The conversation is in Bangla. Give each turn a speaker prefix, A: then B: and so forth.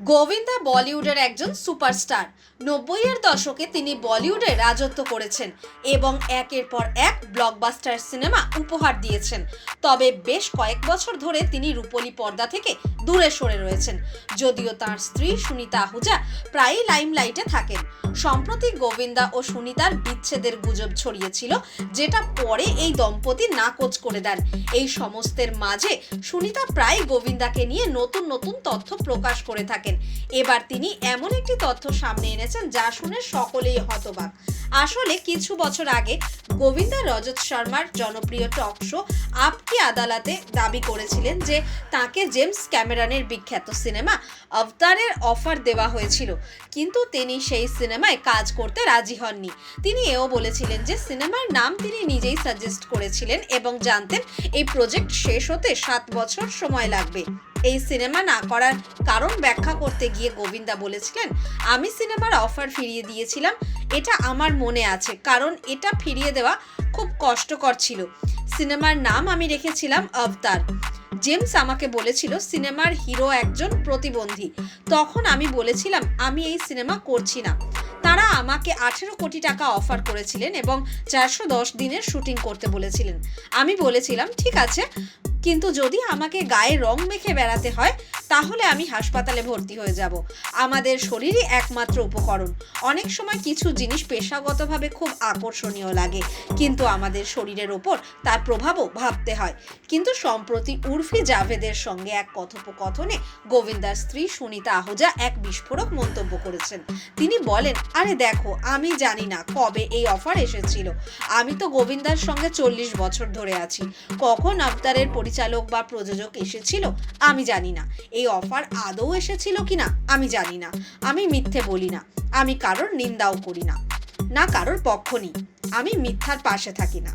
A: গোবিন্দা বলিউডের একজন সুপারস্টার। নব্বইয়ের দশকে তিনি বলিউডে রাজত্ব করেছেন এবং একের পর এক ব্লকবাস্টার সিনেমা উপহার দিয়েছেন। তবে বেশ কয়েক বছর ধরে তিনি রূপলী পর্দা থেকে দূরে সরে রয়েছেন। যদিও তার স্ত্রী সুনিতা আহুজা প্রায়ই লাইমলাইটে থাকেন। সম্প্রতি গোবিন্দা ও সুনিতার বিচ্ছেদের গুজব ছড়িয়েছিল, যেটা পরে এই দম্পতি নাকচ করে দেন। এই সমস্তের মাঝে সুনিতা প্রায় গোবিন্দাকে নিয়ে নতুন নতুন তথ্য প্রকাশ করে থাকেন। এবার তিনি এমন একটি তথ্য সামনে এনেছেন যা শুনে সকলেই হতবাক। আসলে কিছু বছর আগে গোবিন্দা রজত শর্মার জনপ্রিয় টক শো আপকি আদালতে দাবি করেছিলেন যে তাকে জেমস ক্যামেরনের বিখ্যাত সিনেমা অবতারের অফার দেওয়া হয়েছিল। কিন্তু তিনি সেই সিনেমায় কাজ করতে রাজি হননি। তিনি এও বলেছিলেন যে সিনেমার নাম তিনি নিজেই সাজেস্ট করেছিলেন এবং জানতেন এই প্রজেক্ট শেষ হতে সাত বছর সময় লাগবে। এই সিনেমা না করার কারণ ব্যাখ্যা করতে গিয়ে গোবিন্দা বলেছিলেন, আমি সিনেমার অফার ফিরিয়ে দিয়েছিলাম, এটা আমার মনে আছে, কারণ এটা ফিরিয়ে দেওয়া খুব কষ্টকর ছিল। সিনেমার নাম আমি রেখেছিলাম অবতার। জেমস আমাকে বলেছিল, সিনেমার হিরো একজন প্রতিবন্ধী। তখন আমি বলেছিলাম, আমি এই সিনেমা করছি না। তারা আমাকে আঠেরো কোটি টাকা অফার করেছিলেন এবং চারশো দশ দিনের শুটিং করতে বলেছিলেন। আমি বলেছিলাম, ঠিক আছে কিন্তু যদি আমাকে গায়ে রং মেখে বেড়াতে হয় তাহলে আমি হাসপাতালে ভর্তি হয়ে যাব। আমাদের শরীরই একমাত্র উপকরণ। অনেক সময় কিছু জিনিস পেশাগতভাবে খুব আকর্ষণীয় লাগে, কিন্তু আমাদের শরীরের ওপর তার প্রভাবও ভাবতে হয়। কিন্তু সম্প্রতি উর্ফি জাভেদের সঙ্গে এক কথোপকথনে গোবিন্দার স্ত্রী সুনিতা আহুজা এক বিস্ফোরক মন্তব্য করেছেন। তিনি বলেন, আরে দেখো, আমি জানি না কবে এই অফার এসেছিল। আমি তো গোবিন্দার সঙ্গে চল্লিশ বছর ধরে আছি। কখন আবতারের পরিচালক বা প্রযোজক এসেছিল, আমি জানি না। এই অফার আদৌ এসেছিল কি না আমি জানি না। আমি মিথ্যে বলি না। আমি কারোর নিন্দাও করি না। না কারোর পক্ষ নিই। আমি মিথ্যার পাশে থাকি না।